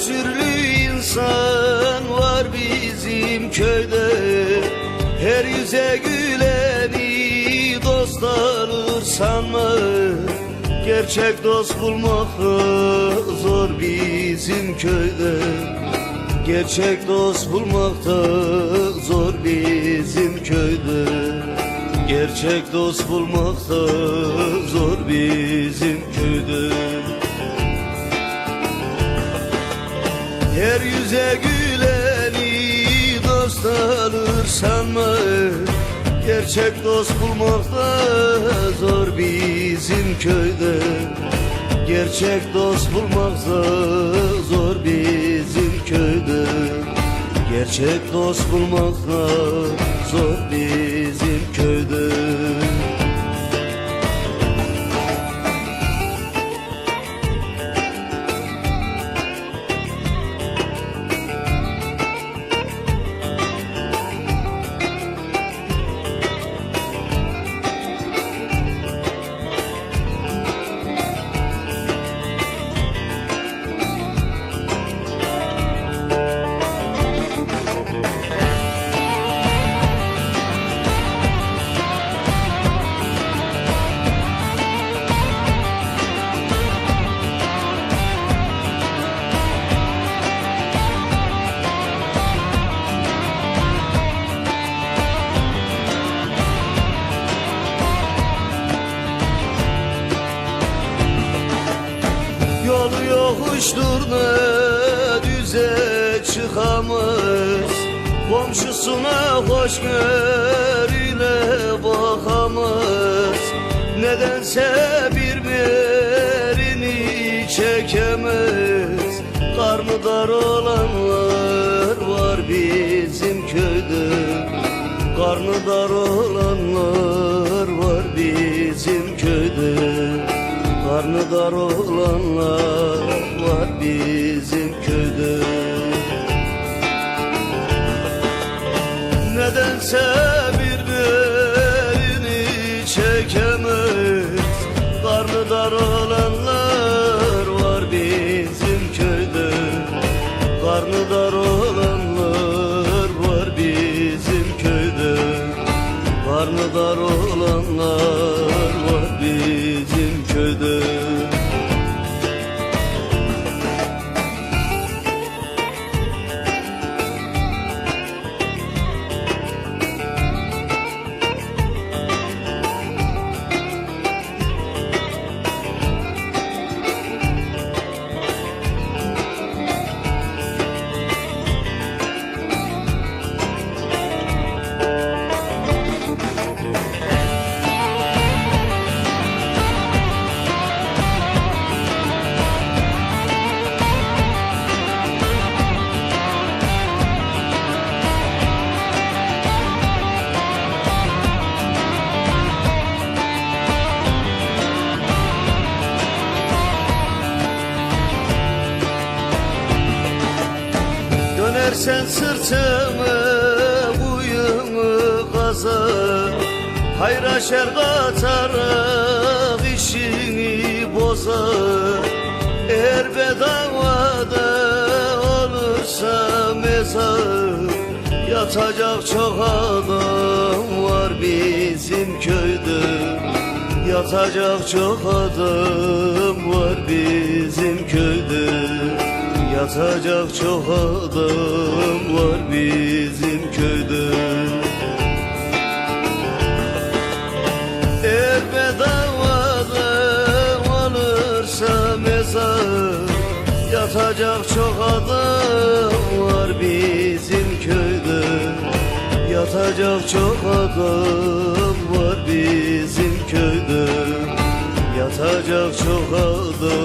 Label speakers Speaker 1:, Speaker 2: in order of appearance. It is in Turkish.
Speaker 1: Her türlü insan var bizim köyde. Her yüze güleni dost alır sanma. Gerçek dost bulmak zor bizim köyde. Gerçek dost bulmak da zor bizim köyde. Gerçek dost bulmak da zor bizim köyde. Her yüze güleni dost alır sanma Gerçek dost bulmak da zor bizim köyde. Gerçek dost bulmak da zor bizim köyde. Gerçek dost bulmak da zor bizim yokuştur ne düze çıkamaz Komşusuna hoş ile bakamaz Nedense birbirini çekemez. Karnı dar olanlar var bizim köyde. Karnı dar olanlar var bizim köyde. Karnı dar olanlar Nedense birbirini çekemez. Karnı dar olanlar var bizim köyde. Karnı dar olanlar var bizim köyde. Karnı dar olanlar var Dönersen sırtımı yığımı kazar Hayra şer katarak işini bozar Eğer bedavada olursa mezar. Yatacak çok adam var bizim köyde. Yatacak çok adam var bizim köyde Yatacak çok adam var bizim köyde. Eğer bedavada olursa mezar Yatacak çok adam var bizim köyde. Yatacak çok adam var bizim köyde. Yatacak çok adam